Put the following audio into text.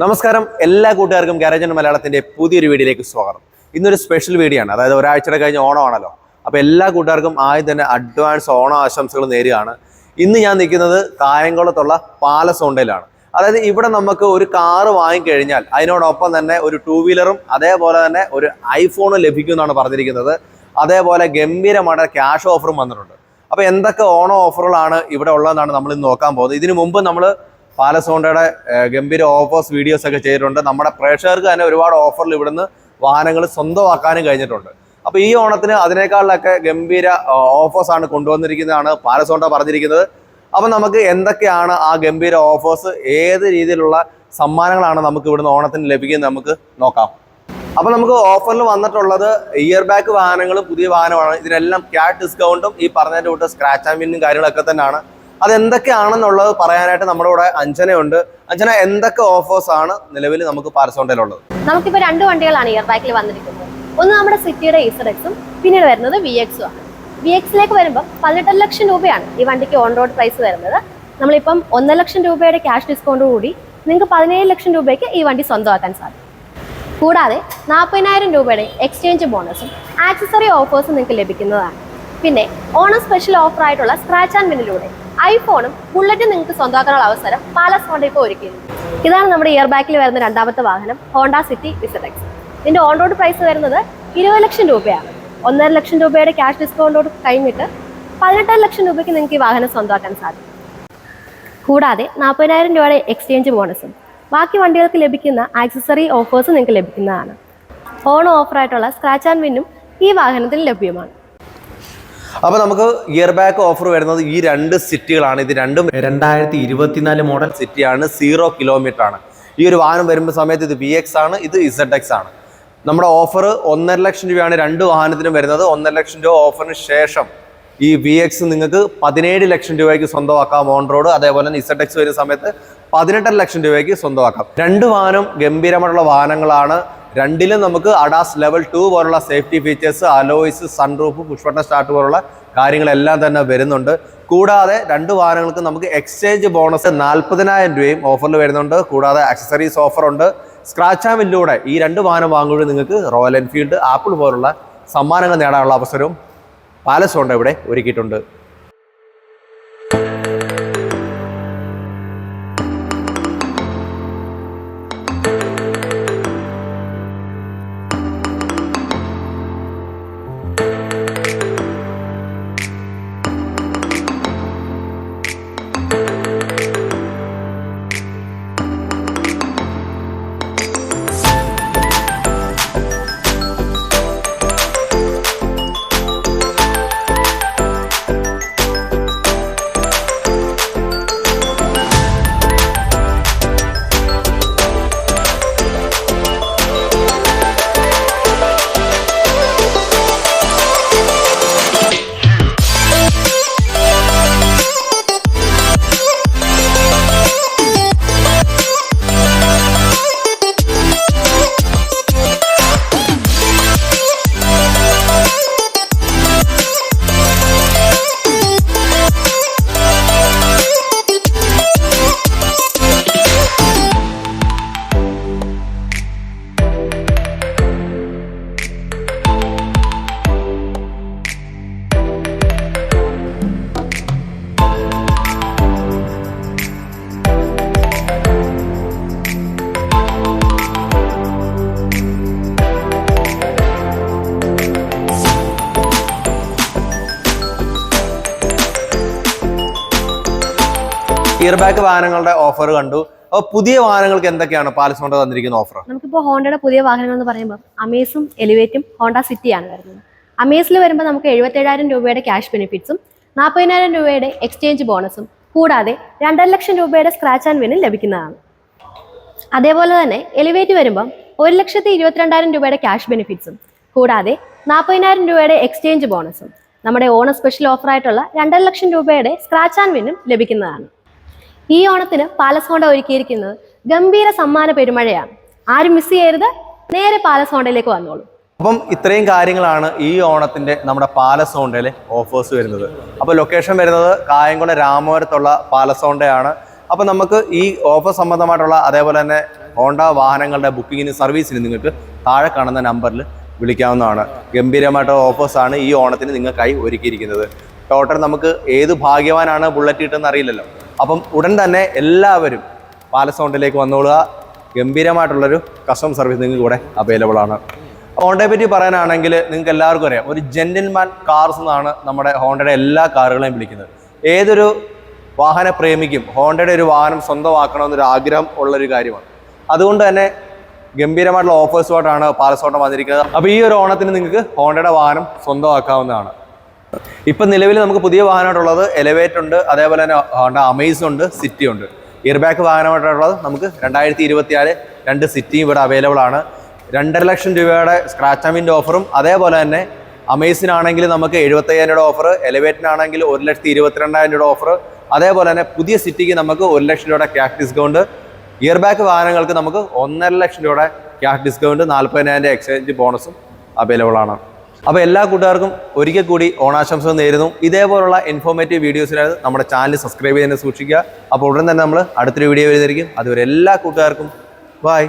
നമസ്കാരം. എല്ലാ കൂട്ടുകാർക്കും ഗാരേജൻ മലയാളത്തിന്റെ പുതിയൊരു വീഡിയോയിലേക്ക് സ്വാഗതം. ഇന്നൊരു സ്പെഷ്യൽ വീഡിയോ ആണ്. അതായത് ഒരാഴ്ചയുടെ കഴിഞ്ഞ് ഓണമാണല്ലോ. അപ്പോൾ എല്ലാ കൂട്ടുകാർക്കും ആദ്യം തന്നെ അഡ്വാൻസ് ഓണ ആശംസകൾ നേരുകയാണ്. ഇന്ന് ഞാൻ നിൽക്കുന്നത് കായംകുളത്തുള്ള പാലസ് ഹോണ്ടയിലാണ് അതായത് ഇവിടെ നമുക്ക് ഒരു കാറ് വാങ്ങിക്കഴിഞ്ഞാൽ അതിനോടൊപ്പം തന്നെ ഒരു ടൂ വീലറും അതേപോലെ തന്നെ ഒരു ഐഫോണും ലഭിക്കുമെന്നാണ് പറഞ്ഞിരിക്കുന്നത്. അതേപോലെ ഗംഭീരമായ ക്യാഷ് ഓഫറും വന്നിട്ടുണ്ട്. അപ്പോൾ എന്തൊക്കെ ഓണം ഓഫറുകളാണ് ഇവിടെ ഉള്ളതെന്നാണ് നമ്മൾ ഇന്ന് നോക്കാൻ പോകുന്നത്. ഇതിനു മുമ്പ് നമ്മൾ പാലസോണ്ടയുടെ ഹോണ്ടയുടെ ഗംഭീര ഓഫേഴ്സ് വീഡിയോസ് ഒക്കെ ചെയ്തിട്ടുണ്ട്. നമ്മുടെ പ്രേക്ഷകർക്ക് തന്നെ ഒരുപാട് ഓഫറിൽ ഇവിടുന്ന് വാഹനങ്ങൾ സ്വന്തമാക്കാനും കഴിഞ്ഞിട്ടുണ്ട്. അപ്പോൾ ഈ ഓണത്തിന് അതിനേക്കാളിലൊക്കെ ഗംഭീര ഓഫേഴ്സാണ് കൊണ്ടുവന്നിരിക്കുന്നതാണ് പാലസോണ്ട പറഞ്ഞിരിക്കുന്നത്. അപ്പം നമുക്ക് എന്തൊക്കെയാണ് ആ ഗംഭീര ഓഫേഴ്സ് ഏത് രീതിയിലുള്ള സമ്മാനങ്ങളാണ് നമുക്ക് ഇവിടുന്ന് ഓണത്തിന് ലഭിക്കുന്നത് നമുക്ക് നോക്കാം. അപ്പോൾ നമുക്ക് ഓഫറിൽ വന്നിട്ടുള്ളത് ഇയർ ബാക്ക് വാഹനങ്ങളും പുതിയ വാഹനമാണ്. ഇതിനെല്ലാം ക്യാഷ് ഡിസ്കൗണ്ടും ഈ പറഞ്ഞതിന്റെ കൂട്ട് സ്ക്രാച്ച് ആൻഡ് വിന്നും കാര്യങ്ങളൊക്കെ തന്നെയാണ്. അത് എന്തൊക്കെയാണെന്നുള്ളത് പറയാനായിട്ട് നമ്മുടെ കൂടെ അഞ്ജനയുണ്ട്. അഞ്ജന എന്തൊക്കെ ഓഫേഴ്സ് ആണ് നിലവിൽ നമുക്ക് പാരസോണ്ടയിലുള്ളത്? നമുക്കിപ്പോൾ രണ്ട് വണ്ടികളാണ് ഇയർ ബാക്കിൽ വന്നിരിക്കുന്നത്. ഒന്ന് നമ്മുടെ സിറ്റിയുടെ ഇസഡെക്സും പിന്നീട് വരുന്നത് വി എക്സും ആണ്. വി എക്സിലേക്ക് വരുമ്പോൾ പതിനെട്ടര ലക്ഷം രൂപയാണ് ഈ വണ്ടിക്ക് ഓൺ റോഡ് പ്രൈസ് വരുന്നത്. നമ്മളിപ്പം ഒന്നര ലക്ഷം രൂപയുടെ ക്യാഷ് ഡിസ്കൗണ്ട് കൂടി നിങ്ങൾക്ക് പതിനേഴ് ലക്ഷം രൂപയ്ക്ക് ഈ വണ്ടി സ്വന്തമാക്കാൻ സാധിക്കും. കൂടാതെ നാൽപ്പതിനായിരം രൂപയുടെ എക്സ്ചേഞ്ച് ബോണസും ആക്സസറി ഓഫേഴ്സും നിങ്ങൾക്ക് ലഭിക്കുന്നതാണ്. പിന്നെ ഓണം സ്പെഷ്യൽ ഓഫർ ആയിട്ടുള്ള സ്ക്രാച്ച് ആൻഡ് വിന്നിലൂടെ ഐഫോണും ബുള്ളറ്റും നിങ്ങൾക്ക് സ്വന്തമാക്കാനുള്ള അവസരം പാലസ് ഹോണ്ട ഇപ്പോൾ ഒരുക്കിയിട്ടുണ്ട്. ഇതാണ് നമ്മുടെ ഇയർ ബാക്കിൽ വരുന്ന രണ്ടാമത്തെ വാഹനം ഹോണ്ട സിറ്റി വിസഡെക്സ് ഇതിന്റെ ഓൺ റോഡ് പ്രൈസ് വരുന്നത് ഇരുപത് ലക്ഷം രൂപയാണ്. ഒന്നര ലക്ഷം രൂപയുടെ ക്യാഷ് ഡിസ്കൗണ്ടോട് കഴിഞ്ഞിട്ട് പതിനെട്ടര ലക്ഷം രൂപയ്ക്ക് നിങ്ങൾക്ക് ഈ വാഹനം സ്വന്തമാക്കാൻ സാധിക്കും. കൂടാതെ നാൽപ്പതിനായിരം രൂപയുടെ എക്സ്ചേഞ്ച് ബോണസും ബാക്കി വണ്ടികൾക്ക് ലഭിക്കുന്ന ആക്സസറി ഓഫേഴ്സും നിങ്ങൾക്ക് ലഭിക്കുന്നതാണ്. ഓൺ ഓഫറായിട്ടുള്ള സ്ക്രാച്ച് ആൻഡ് വിന്നും ഈ വാഹനത്തിൽ ലഭ്യമാണ്. അപ്പൊ നമുക്ക് ഇയർ ബാക്ക് ഓഫർ വരുന്നത് ഈ രണ്ട് സിറ്റികളാണ് ഇത് രണ്ടും രണ്ടായിരത്തി ഇരുപത്തിനാല് മോഡൽ സിറ്റിയാണ് സീറോ കിലോമീറ്റർ ആണ് ഈ ഒരു വാഹനം വരുമ്പോൾ സമയത്ത് ഇത് വി എക്സ് ആണ് ഇത് ഇസഡ് എക്സ് ആണ്. നമ്മുടെ ഓഫർ ഒന്നര ലക്ഷം രൂപയാണ് രണ്ട് വാഹനത്തിനും വരുന്നത്. ഒന്നര ലക്ഷം രൂപ ഓഫറിന് ശേഷം ഈ വി എക്സ് നിങ്ങൾക്ക് പതിനേഴ് ലക്ഷം രൂപയ്ക്ക് സ്വന്തമാക്കാം ഓൺ റോഡ് അതേപോലെ തന്നെ ഇസഡ് എക്സ് വരുന്ന സമയത്ത് പതിനെട്ടര ലക്ഷം രൂപയ്ക്ക് സ്വന്തമാക്കാം. രണ്ട് വാഹനം ഗംഭീരമായിട്ടുള്ള വാഹനങ്ങളാണ്. രണ്ടിലും നമുക്ക് അഡാസ് ലെവൽ ടു പോലുള്ള safety features alloys sunroof push button start പോലുള്ള കാര്യങ്ങളെല്ലാം തന്നെ വരുന്നുണ്ട്. കൂടാതെ രണ്ട് വാഹനങ്ങൾക്ക് നമുക്ക് എക്സ്ചേഞ്ച് ബോണസ് നാൽപ്പതിനായിരം രൂപയും ഓഫറിൽ വരുന്നുണ്ട്. കൂടാതെ അക്സസറീസ് ഓഫറുണ്ട് സ്ക്രാച്ച് ആമിലൂടെ ഈ രണ്ട് വാഹനം വാങ്ങുമ്പോൾ നിങ്ങൾക്ക് റോയൽ എൻഫീൽഡ് ആപ്പിൾ പോലുള്ള സമ്മാനങ്ങൾ നേടാനുള്ള അവസരവും പാലസ് ഉണ്ട് ഇവിടെ ഒരുക്കിയിട്ടുണ്ട്. ഇയർ ബാക്ക് വാഹനങ്ങളുടെ ഓഫർ കണ്ടു. അപ്പോൾ പുതിയ വാഹനങ്ങൾക്ക് എന്തൊക്കെയാണ് പാലസ് ഹോണ്ട തന്നിരിക്കുന്ന ഓഫർ നമുക്കിപ്പോൾ ഹോണ്ടയുടെ പുതിയ വാഹനങ്ങൾ എന്ന് പറയുമ്പോൾ അമേസും എലിവേറ്റും ഹോണ്ട സിറ്റിയാണ് വരുന്നത്. അമേസിൽ വരുമ്പോൾ നമുക്ക് എഴുപത്തേഴായിരം രൂപയുടെ ക്യാഷ് ബെനിഫിറ്റ്സും നാൽപ്പതിനായിരം രൂപയുടെ എക്സ്ചേഞ്ച് ബോണസും കൂടാതെ രണ്ടര ലക്ഷം രൂപയുടെ സ്ക്രാച്ച് ആൻഡ് വിനും ലഭിക്കുന്നതാണ്. അതേപോലെ തന്നെ എലിവേറ്റ് വരുമ്പം ഒരു ലക്ഷത്തി ഇരുപത്തിരണ്ടായിരം രൂപയുടെ ക്യാഷ് ബെനിഫിറ്റ്സും കൂടാതെ നാൽപ്പതിനായിരം രൂപയുടെ എക്സ്ചേഞ്ച് ബോണസും നമ്മുടെ ഓണ സ്പെഷ്യൽ ഓഫറായിട്ടുള്ള രണ്ടര ലക്ഷം രൂപയുടെ സ്ക്രാച്ച് ആൻഡ് വിനും ലഭിക്കുന്നതാണ്. ഈ ഓണത്തിന് പാലസ് ഹോണ്ട ഒരുക്കിയിരിക്കുന്നത് ഗംഭീര സമ്മാന പെരുമഴയാണ്. ആരും മിസ് ചെയ്യരുത്. നേരെ പാലസ് ഹോണ്ടയിലേക്ക് വന്നോളൂ. അപ്പം ഇത്രയും കാര്യങ്ങളാണ് ഈ ഓണത്തിന്റെ നമ്മുടെ പാലസോണ്ടയിലെ ഓഫേഴ്സ് വരുന്നത്. അപ്പൊ ലൊക്കേഷൻ വരുന്നത് കായംകുളം രാമപുരത്തുള്ള പാലസോണ്ടയാണ്. അപ്പൊ നമുക്ക് ഈ ഓഫർ സംബന്ധമായിട്ടുള്ള അതേപോലെ തന്നെ ഹോണ്ട വാഹനങ്ങളുടെ ബുക്കിങ്ങിന് സർവീസിന് നിങ്ങൾക്ക് താഴെ കാണുന്ന നമ്പറിൽ വിളിക്കാവുന്നതാണ്. ഗംഭീരമായിട്ടുള്ള ഓഫേഴ്സാണ് ഈ ഓണത്തിന് നിങ്ങൾക്കായി ഒരുക്കിയിരിക്കുന്നത്. ടോട്ടൽ നമുക്ക് ഏത് ഭാഗ്യവാനാണ് ബുള്ളറ്റ് കിട്ടുമെന്ന് അറിയില്ലല്ലോ. അപ്പം ഉടൻ തന്നെ എല്ലാവരും പാലസ് പാലസോണ്ടിലേക്ക് വന്നോളുക. ഗംഭീരമായിട്ടുള്ളൊരു കസ്റ്റം സർവീസ് നിങ്ങൾക്ക് ഇവിടെ അവൈലബിൾ ആണ്. ഹോണ്ടയെ പറ്റി പറയാനാണെങ്കിൽ നിങ്ങൾക്ക് എല്ലാവർക്കും അറിയാം. ഒരു ജെന്റിൽമാൻ കാർസ് എന്നാണ് നമ്മുടെ ഹോണ്ടയുടെ എല്ലാ കാറുകളെയും വിളിക്കുന്നത്. ഏതൊരു വാഹന പ്രേമിക്കും ഹോണ്ടയുടെ ഒരു വാഹനം സ്വന്തമാക്കണമെന്നൊരു ആഗ്രഹം ഉള്ളൊരു കാര്യമാണ്. അതുകൊണ്ട് തന്നെ ഗംഭീരമായിട്ടുള്ള ഓഫേഴ്സുമായിട്ടാണ് പാലസ് പാലസോട്ടം വന്നിരിക്കുന്നത്. അപ്പോൾ ഈ ഒരു ഓണത്തിന് നിങ്ങൾക്ക് ഹോണ്ടയുടെ വാഹനം സ്വന്തമാക്കാവുന്നതാണ്. ഇപ്പം നിലവിൽ നമുക്ക് പുതിയ വാഹനമായിട്ടുള്ളത് എലവേറ്റ് ഉണ്ട് അതേപോലെ തന്നെ ഹോണ്ട അമേസ് ഉണ്ട് സിറ്റി ഉണ്ട്. ഇയർ ബാക്ക് വാഹനമായിട്ടുള്ളത് നമുക്ക് രണ്ടായിരത്തി ഇരുപത്തിയാൽ രണ്ട് സിറ്റിയും ഇവിടെ അവൈലബിൾ ആണ്. രണ്ടര ലക്ഷം രൂപയുടെ സ്ക്രാച്ച് ആമിന്റെ ഓഫറും അതേപോലെ തന്നെ അമേസിനാണെങ്കിൽ നമുക്ക് എഴുപത്തയ്യായിരം രൂപയുടെ ഓഫർ എലവേറ്റിനാണെങ്കിൽ ഒരു ലക്ഷത്തി ഇരുപത്തിരണ്ടായിരം രൂപയുടെ ഓഫർ അതേപോലെ തന്നെ പുതിയ സിറ്റിക്ക് നമുക്ക് ഒരു ലക്ഷം രൂപയുടെ ക്യാഷ് ഡിസ്കൗണ്ട് ഇയർ ബാക്ക് വാഹനങ്ങൾക്ക് നമുക്ക് ഒന്നര ലക്ഷം രൂപയുടെ ക്യാഷ് ഡിസ്കൗണ്ട് നാൽപ്പതിനായിരം എക്സ്ചേഞ്ച് ബോണസും അവൈലബിൾ ആണ്. അപ്പോൾ എല്ലാ കൂട്ടുകാർക്കും ഒരിക്കൽ കൂടി ഓണാശംസകൾ നേരുന്നു. ഇതേപോലുള്ള ഇൻഫോർമേറ്റീവ് വീഡിയോസിനായി നമ്മുടെ ചാനൽ സബ്സ്ക്രൈബ് ചെയ്യാൻ സൂക്ഷിക്കുക. അപ്പോൾ ഉടൻ തന്നെ നമ്മൾ അടുത്തൊരു വീഡിയോ വരുന്നതായിരിക്കും. അതുവരെ എല്ലാ കൂട്ടുകാർക്കും ബൈ